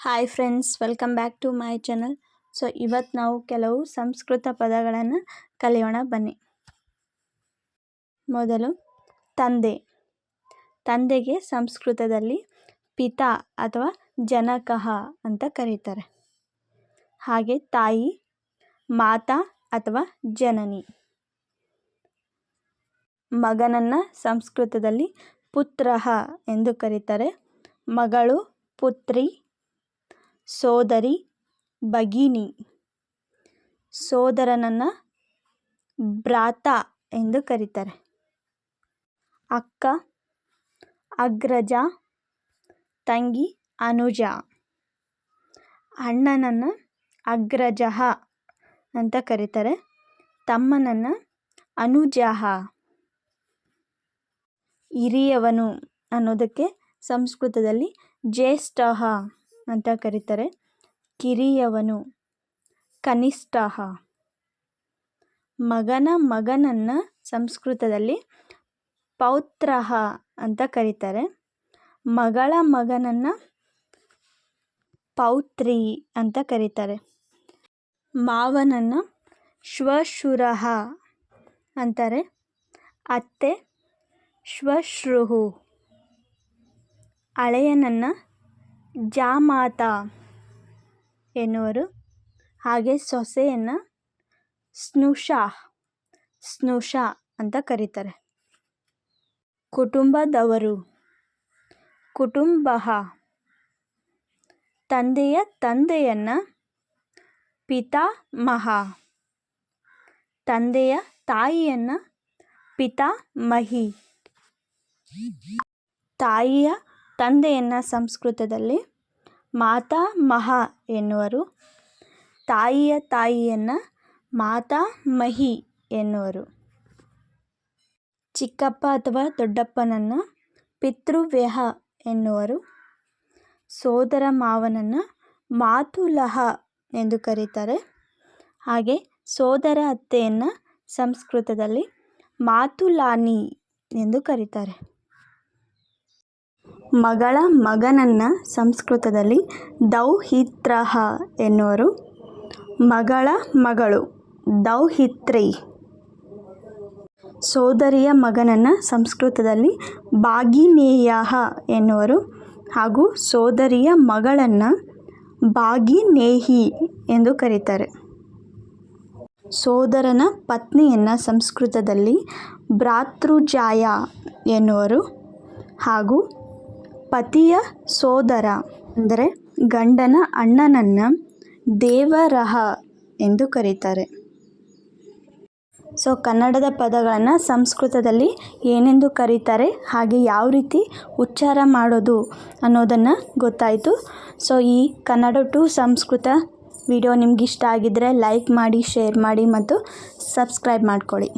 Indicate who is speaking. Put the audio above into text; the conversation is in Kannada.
Speaker 1: Hi friends welcome back to my channel so ಇವತ್ತು ನಾವು ಕೆಲವು ಸಂಸ್ಕೃತ ಪದಗಳನ್ನು ಕಲಿಯೋಣ ಬನ್ನಿ. ಮೊದಲು ತಂದೆ. ತಂದೆಗೆ ಸಂಸ್ಕೃತದಲ್ಲಿ ಪಿತಾ ಅಥವಾ ಜನಕಃ ಅಂತ ಕರೀತಾರೆ. ಹಾಗೆ ತಾಯಿ, ಮಾತಾ ಅಥವಾ ಜನನಿ. ಮಗನನ್ನು ಸಂಸ್ಕೃತದಲ್ಲಿ ಪುತ್ರಃ ಎಂದು ಕರೀತಾರೆ. ಮಗಳು ಪುತ್ರಿ ಸೋದರಿ ಭಗಿನಿ. ಸೋದರನನ್ನು ಭ್ರಾತ ಎಂದು ಕರೀತಾರೆ. ಅಕ್ಕ, ಅಗ್ರಜ, ತಂಗಿ, ಅನುಜ. ಅಣ್ಣನನ್ನು ಅಗ್ರಜ ಅಂತ ಕರೀತಾರೆ. ತಮ್ಮನನ್ನು ಅನುಜಃ ಹಿರಿಯವನು ಅನ್ನೋದಕ್ಕೆ ಸಂಸ್ಕೃತದಲ್ಲಿ ಜ್ಯೇಷ್ಠಃ ಅಂತ ಕರೀತಾರೆ. ಕಿರಿಯವನು, ಕನಿಷ್ಠಃ. ಮಗನ ಮಗನನ್ನು ಸಂಸ್ಕೃತದಲ್ಲಿ ಪೌತ್ರಃ ಅಂತ ಕರೀತಾರೆ. ಮಗಳ ಮಗನನ್ನು ಪೌತ್ರಿ ಅಂತ ಕರೀತಾರೆ. ಮಾವನನ್ನು ಶ್ವಶುರಃ ಅಂತಾರೆ. ಅತ್ತೆ ಶ್ವಶ್ರುಹು ಹಳೆಯನನ್ನು ಜಾಮಾತ ಎನ್ನುವರು. ಹಾಗೆ ಸೊಸೆಯನ್ನು ಸ್ನುಷಾ ಸ್ನುಷಾ ಅಂತ ಕರೀತಾರೆ. ಕುಟುಂಬದವರು. ಕುಟುಂಬ. ತಂದೆಯ ತಂದೆಯನ್ನು ಪಿತಾಮಹ. ತಂದೆಯ ತಾಯಿಯನ್ನು ಪಿತಾಮಹಿ. ತಾಯಿಯ ತಂದೆಯನ್ನು ಸಂಸ್ಕೃತದಲ್ಲಿ ಮಾತಾ ಮಹಾ ಎನ್ನುವರು. ತಾಯಿಯ ತಾಯಿಯನ್ನು ಮಾತಾ ಮಹಿ ಎನ್ನುವರು. ಚಿಕ್ಕಪ್ಪ ಅಥವಾ ದೊಡ್ಡಪ್ಪನನ್ನು ಪಿತೃವ್ಯಹ ಎನ್ನುವರು. ಸೋದರ ಮಾವನನ್ನು ಮಾತುಲಹ ಎಂದು ಕರೀತಾರೆ. ಹಾಗೆ ಸೋದರ ಅತ್ತೆಯನ್ನು ಸಂಸ್ಕೃತದಲ್ಲಿ ಮಾತುಲಾನಿ ಎಂದು ಕರೀತಾರೆ. ಮಗಳ ಮಗನನ್ನು ಸಂಸ್ಕೃತದಲ್ಲಿ ದೌಹಿತ್ರಃ ಎನ್ನುವರು. ಮಗಳ ಮಗಳು ದೌಹಿತ್ರಿ. ಸೋದರಿಯ ಮಗನನ್ನು ಸಂಸ್ಕೃತದಲ್ಲಿ ಭಾಗಿನೇಯಃ ಎನ್ನುವರು. ಹಾಗೂ ಸೋದರಿಯ ಮಗಳನ್ನು ಭಾಗಿನೇಹಿ ಎಂದು ಕರೀತಾರೆ. ಸೋದರನ ಪತ್ನಿಯನ್ನು ಸಂಸ್ಕೃತದಲ್ಲಿ ಭ್ರಾತೃಜಾಯ ಎನ್ನುವರು. ಹಾಗೂ ಪತಿಯ ಸೋದರ, ಅಂದರೆ ಗಂಡನ ಅಣ್ಣನನ್ನು ದೇವರಹ ಎಂದು ಕರೀತಾರೆ. ಸೊ, ಕನ್ನಡದ ಪದಗಳನ್ನು ಸಂಸ್ಕೃತದಲ್ಲಿ ಏನೆಂದು ಕರೀತಾರೆ, ಹಾಗೆ ಯಾವ ರೀತಿ ಉಚ್ಚಾರ ಮಾಡೋದು ಅನ್ನೋದನ್ನು ಗೊತ್ತಾಯಿತು. ಸೊ, ಈ ಕನ್ನಡ ಟು ಸಂಸ್ಕೃತ ವಿಡಿಯೋ ನಿಮ್ಗೆ ಇಷ್ಟ ಆಗಿದ್ದರೆ ಲೈಕ್ ಮಾಡಿ, ಶೇರ್ ಮಾಡಿ ಮತ್ತು ಸಬ್ಸ್ಕ್ರೈಬ್ ಮಾಡ್ಕೊಳ್ಳಿ.